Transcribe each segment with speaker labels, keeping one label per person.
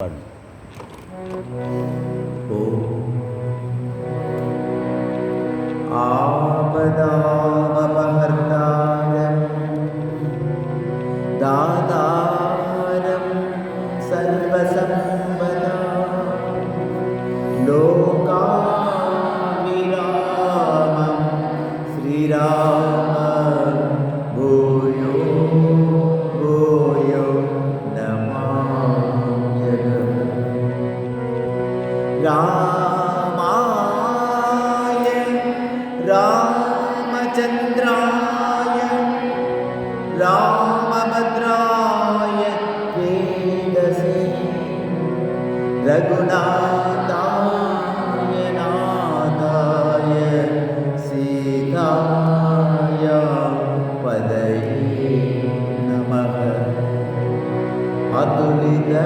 Speaker 1: one. Oh. Ah. रामाय रामचन्द्राय रामभद्राय रघुनाथाय नाथाय सीताय पदये नमः। अतुलितबलरामम्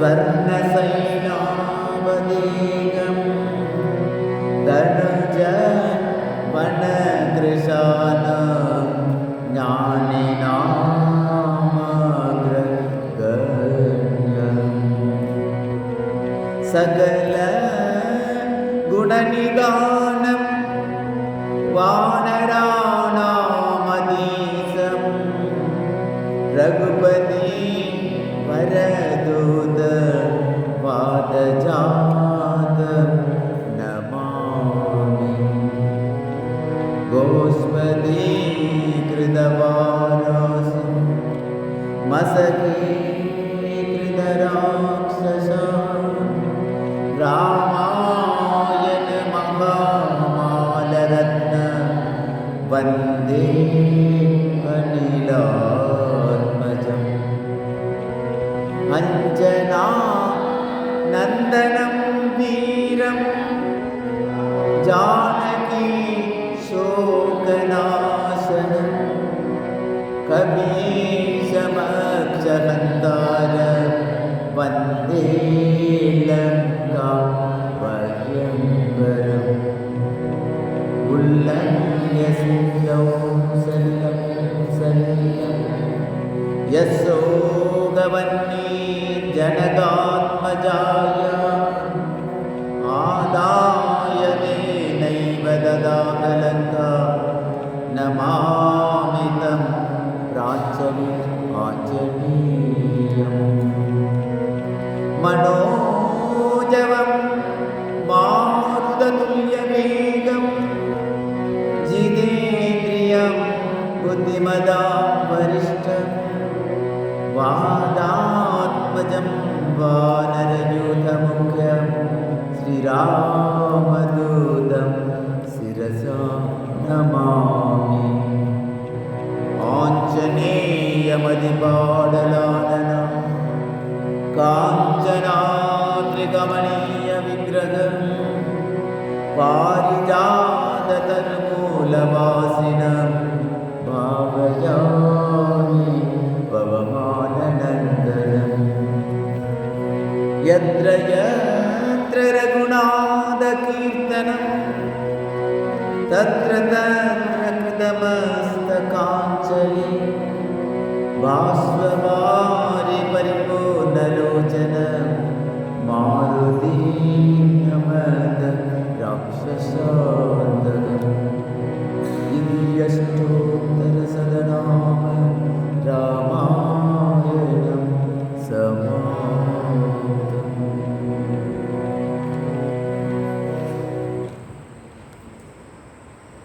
Speaker 1: സ്വർണശൈലാവതീകം തനുജ വനകൃശാന സകല ഗുണനിദാനം വാണ சரணம் வீரம் ஜானகி சோகநாசனம் கபீசமக்ஷகந்தார வந்தே லங்கா பயங்கரம் உள்ளம் யசுந்தோ செல்லம் செல்லம். யசோகவன்னீ ஜனகாத்மஜால तेनैव ददाकलङ्का नमामि तं प्राचलि आचमीयम् मनोजवं मारुततुल्यवेगं जितेन्द्रियं बुद्धिमदा वरिष्ठं वादात्मजं वानरयूथमुख्यं श्रीरामदूतं पारिजाततन्मूलवासिनं भावयामि पवमाननन्दनम् यत्र यत्र रघुनाथकीर्तनं तत्र तत्र कृतमस्तकाञ्चलि ਬਾਸਵਾ